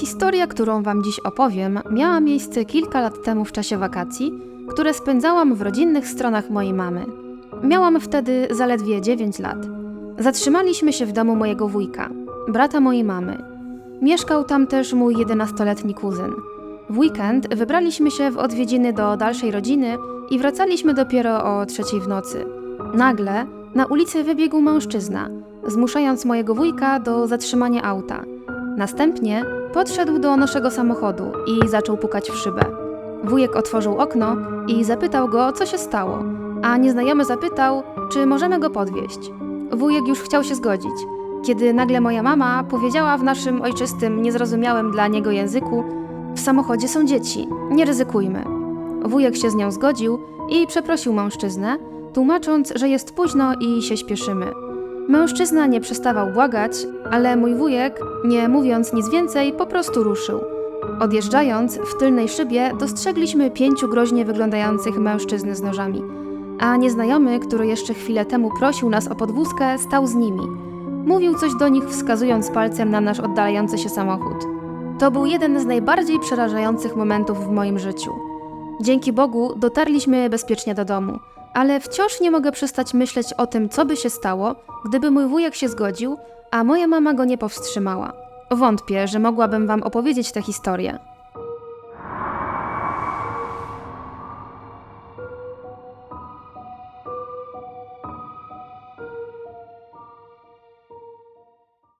Historia, którą Wam dziś opowiem, miała miejsce kilka lat temu w czasie wakacji, które spędzałam w rodzinnych stronach mojej mamy. Miałam wtedy zaledwie 9 lat. Zatrzymaliśmy się w domu mojego wujka, brata mojej mamy. Mieszkał tam też mój 11-letni kuzyn. W weekend wybraliśmy się w odwiedziny do dalszej rodziny i wracaliśmy dopiero o trzeciej w nocy. Nagle na ulicę wybiegł mężczyzna, zmuszając mojego wujka do zatrzymania auta. Następnie podszedł do naszego samochodu i zaczął pukać w szybę. Wujek otworzył okno i zapytał go, co się stało, a nieznajomy zapytał, czy możemy go podwieźć. Wujek już chciał się zgodzić, kiedy nagle moja mama powiedziała w naszym ojczystym, niezrozumiałym dla niego języku: W samochodzie są dzieci, nie ryzykujmy. Wujek się z nią zgodził i przeprosił mężczyznę, tłumacząc, że jest późno i się śpieszymy. Mężczyzna nie przestawał błagać, ale mój wujek, nie mówiąc nic więcej, po prostu ruszył. Odjeżdżając, w tylnej szybie dostrzegliśmy pięciu groźnie wyglądających mężczyzn z nożami, a nieznajomy, który jeszcze chwilę temu prosił nas o podwózkę, stał z nimi. Mówił coś do nich, wskazując palcem na nasz oddalający się samochód. To był jeden z najbardziej przerażających momentów w moim życiu. Dzięki Bogu dotarliśmy bezpiecznie do domu, ale wciąż nie mogę przestać myśleć o tym, co by się stało, gdyby mój wujek się zgodził, a moja mama go nie powstrzymała. Wątpię, że mogłabym wam opowiedzieć tę historię.